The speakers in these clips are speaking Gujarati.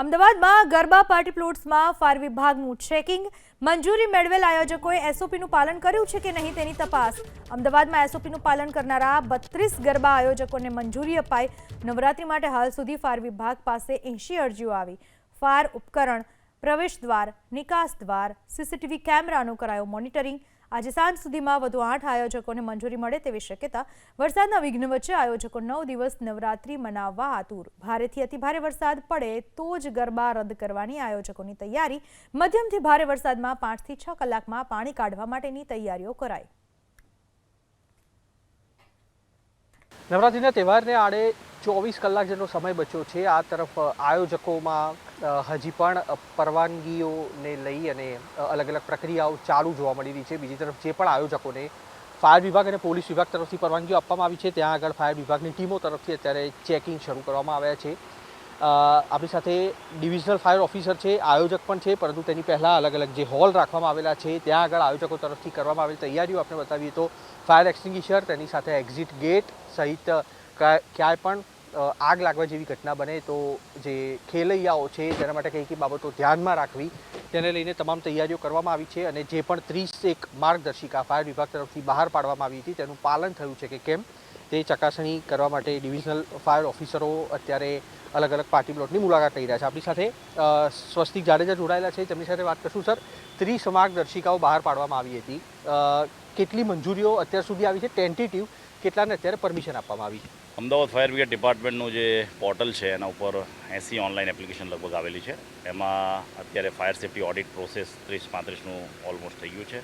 અમદાવાદમાં ગરબા પાર્ટી પ્લોટ્સમાં ફાયર વિભાગનું ચેકિંગ મંજૂરી મેળવેલ આયોજકોએ એસઓપીનું પાલન કર્યું છે કે નહીં તેની તપાસ. અમદાવાદમાં એસઓપીનું પાલન કરનારા બત્રીસ ગરબા આયોજકોને મંજૂરી અપાઈ. નવરાત્રી માટે હાલ સુધી ફાયર વિભાગ પાસે એંશી અરજીઓ આવી. ફાયર ઉપકરણ, પ્રવેશ દ્વાર, નિકાસ દ્વાર સીસીટીવી કેમેરાનું કરાયું મોનિટરિંગ. આજે સાંજ સુધીમાં વધુ આઠ આયોજકોને મંજૂરી મળે તેવી શક્યતા વરસાદના વિઘ્ન વચ્ચે આયોજકો નવ દિવસ નવરાત્રી મનાવવા આતુર. ભારેથી અતિભારે વરસાદ પડે તો જ ગરબા રદ કરવાની આયોજકોની તૈયારી. મધ્યમથી ભારે વરસાદમાં પાંચથી છ કલાકમાં પાણી કાઢવા માટેની તૈયારીઓ કરાઈ. નવરાત્રિના તહેવારને આડે ચોવીસ કલાક જેટલો સમય બચ્યો છે. આ તરફ આયોજકોમાં હજી પણ પરવાનગીઓને લઈ અને અલગ અલગ પ્રક્રિયાઓ ચાલુ જોવા મળી રહી છે. બીજી તરફ જે પણ આયોજકોને ફાયર વિભાગ અને પોલીસ વિભાગ તરફથી પરવાનગીઓ આપવામાં આવી છે, ત્યાં આગળ ફાયર વિભાગની ટીમો તરફથી અત્યારે ચેકિંગ શરૂ કરવામાં આવ્યા છે. આપણી સાથે ડિવિઝનલ ફાયર ઓફિસર છે, આયોજક પણ છે, પરંતુ તેની પહેલાં અલગ અલગ જે હોલ રાખવામાં આવેલા છે, ત્યાં આગળ આયોજકો તરફથી કરવામાં આવેલી તૈયારીઓ આપણે બતાવીએ તો ફાયર એક્સટિંગ્વિશર, તેની સાથે એક્ઝિટ ગેટ સહિત ક્યાંય પણ આગ લાગવા જેવી ઘટના બને તો જે ખેલૈયાઓ છે તેના માટે કઈ કઈ બાબતો ધ્યાનમાં રાખવી, તેને લઈને તમામ તૈયારીઓ કરવામાં આવી છે અને જે પણ ત્રીસ એક માર્ગદર્શિકા ફાયર વિભાગ તરફથી બહાર પાડવામાં આવી હતી તેનું પાલન થયું છે કે કેમ? તે ચકાસણી કરવા માટે ડિવિઝનલ ફાયર ઓફિસરો અત્યારે અલગ અલગ પાર્ટી પ્લોટની મુલાકાત લઈ રહ્યા છે. આપણી સાથે સ્વસ્તિક જાડેજા જોડાયેલા છે. તેમની સાથે વાત કરશું, સર. ત્રીસ માર્ગદર્શિકાઓ બહાર પાડવામાં આવી હતી. કેટલી મંજૂરીઓ અત્યાર સુધી આવી છે? ટેન્ટેટિવ કેટલાને અત્યારે પરમિશન આપવામાં આવી છે? અમદાવાદ ફાયર બ્રિગેડ ડિપાર્ટમેન્ટનું જે પોર્ટલ છે, એના ઉપર એસી ઓનલાઈન એપ્લિકેશન લગભગ આવેલી છે. એમાં અત્યારે ફાયર સેફ્ટી ઓડિટ પ્રોસેસ ત્રીસ પાંત્રીસનું ઓલમોસ્ટ થઈ ગયું છે.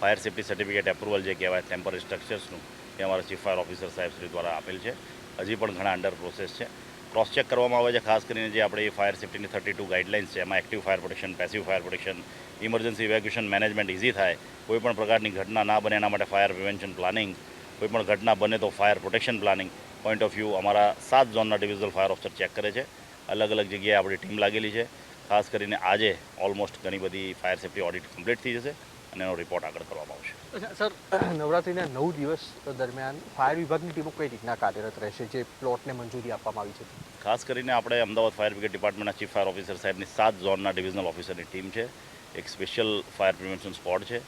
ફાયર સેફ્ટી સર્ટિફિકેટ એપ્રુવલ જે કહેવાય, ટેમ્પરરી સ્ટ્રક્ચર્સનું એ અમારા ચીફ ફાયર ઓફિસર સાહેબ શ્રી દ્વારા આપેલ છે. હજી પણ ઘણા અંડર પ્રોસેસ છે. ક્રોસ ચેક કરવામાં આવે છે, ખાસ કરીને જે આપણે ફાયર સેફ્ટીની થર્ટી ટુ ગાઈડલાઇન્સ છે, એમાં active fire protection passive fire protection emergency evacuation management easy થાય. કોઈ પણ પ્રકારની ઘટના ના બને એના માટે ફાયર પ્રિવેન્શન પ્લાનિંગ કોઈ પણ ઘટના બને તો fire protection planning point of view અમારા સાત ઝોનના ડિવિઝનલ ફાયર ઓફિસર ચેક કરે છે. અલગ અલગ જગ્યાએ આપણી ટીમ લાગેલી છે. ખાસ કરીને આજે ઓલમોસ્ટ ઘણી બધી ફાયર સેફ્ટી ઓડિટ કમ્પ્લીટ થઈ જશે અને એનો રિપોર્ટ આગળ કરવામાં આવશે. સર, નવરાત્રિના નવ દિવસ દરમિયાન ફાયર વિભાગની ટીમો કઈ રીતના કાર્યરત રહેશે? જે પ્લોટને મંજૂરી આપવામાં આવી છે? ખાસ કરીને આપણે અમદાવાદ ફાયર બ્રિગેડ ડિપાર્ટમેન્ટના ચીફ ફાયર ઓફિસર સાહેબની સાત ઝોનના ડિવિઝનલ ઓફિસરની ટીમ છે. એક સ્પેશિયલ ફાયર પ્રિવેન્શન સ્પોટ છે.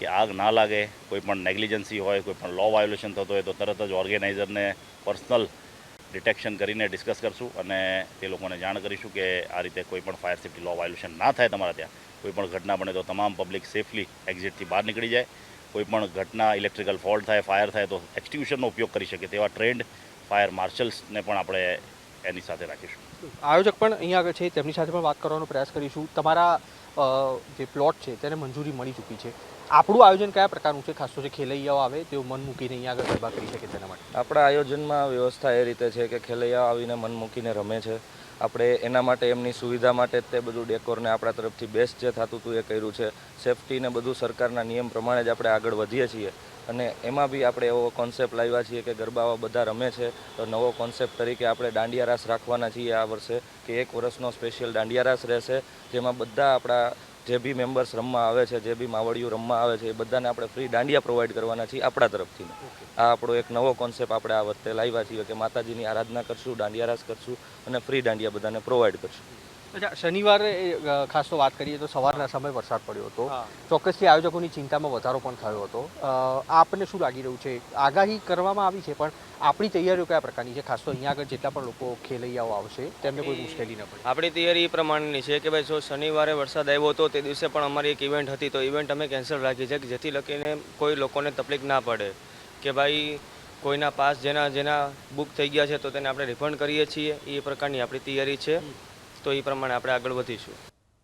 કે આગ ના લાગે, કોઈ પણ નેગ્લિજન્સી હોય, કોઈ પણ લો વાયોલેશન થતો હોય, તો તરત જ ઓર્ગેનાઇઝરને પર્સનલ ડિટેક્શન કરીને ડિસ્કસ કરશું અને તે લોકોને જાણ કરીશું કે આ રીતે કોઈ પણ ફાયર સેફ્ટી લો વાયોલેશન ના થાય તમારા ત્યાં. કોઈ પણ ઘટના બને તો તમામ પબ્લિક સેફલી એક્ઝિટથી બહાર નીકળી જાય. કોઈ પણ ઘટના ઇલેક્ટ્રિકલ ફોલ્ટ થાય ફાયર થાય તો એક્સટિંગ્યુશનનો ઉપયોગ કરી શકે તેવા ટ્રેન્ડ ફાયર માર્શલ્સને પણ આપણે એની સાથે રાખીશું. આયોજક પણ અહીંયા આગળ છે તેમની સાથે પણ વાત કરવાનો પ્રયાસ કરીશું. તમારા જે પ્લોટ છે તેને મંજૂરી મળી ચૂકી છે. આપણું આયોજન કયા પ્રકારનું છે? ખાસ તો જે ખેલૈયાઓ આવે તેઓ મન મૂકીને અહીંયા આગળ ગરબા કરી શકે તેના માટે. આપણા આયોજનમાં વ્યવસ્થા એ રીતે છે કે ખેલૈયા આવીને મન મૂકીને રમે છે. આપણે એના માટે, એમની સુવિધા માટે તે બધું ડેકોરને આપણા તરફથી બેસ્ટ જે થતું હતું એ કર્યું છે. સેફટીને બધું સરકારના નિયમ પ્રમાણે જ આપણે આગળ વધીએ છીએ. અને એમાં બી આપણે એવો કોન્સેપ્ટ લાવ્યા છીએ કે ગરબાઓ બધા રમે છે. તો નવો કોન્સેપ્ટ તરીકે આપણે દાંડિયા રાસ રાખવાના છીએ આ વર્ષે, કે એક વર્ષનો સ્પેશિયલ દાંડિયા રાસ રહેશે, જેમાં બધા આપણા જે બી મેમ્બર્સ રમવા આવે છે જે બી માવડીઓ રમવા આવે છે એ બધાને આપણે ફ્રી દાંડિયા પ્રોવાઈડ કરવાના છીએ આપણા તરફથી. આ આપણો એક નવો કોન્સેપ્ટ આપણે આ વખતે લાવ્યા છીએ કે માતાજીની આરાધના કરશું દાંડિયા રાસ કરશું અને ફ્રી દાંડિયા બધાને પ્રોવાઈડ કરશું. અચ્છા શનિવારે ખાસ તો વાત કરીએ તો સવારના સમય વરસાદ પડ્યો હતો. ચોક્કસથી આયોજકોની ચિંતામાં વધારો પણ થયો હતો. આપને શું લાગી રહ્યું છે? આગાહી કરવામાં આવી છે પણ આપણી તૈયારીઓ કયા પ્રકારની છે? ખાસ તો અહીંયા આગળ જેટલા પણ લોકો ખેલૈયાઓ આવશે તેમને કોઈ મુશ્કેલી ન પડે. આપણી તૈયારી એ પ્રમાણેની છે કે ભાઈ જો શનિવારે વરસાદ આવ્યો હતો તે દિવસે પણ અમારી એક ઇવેન્ટ હતી તો ઇવેન્ટ અમે કેન્સલ રાખી છે કે જેથી લખીને કોઈ લોકોને તકલીફ ના પડે કે ભાઈ કોઈના પાસ જેના જેના બુક થઈ ગયા છે તો તેને આપણે રિફંડ કરીએ છીએ. એ પ્રકારની આપણી તૈયારી છે. તો એ પ્રમાણે આપણે આગળ વધીશું.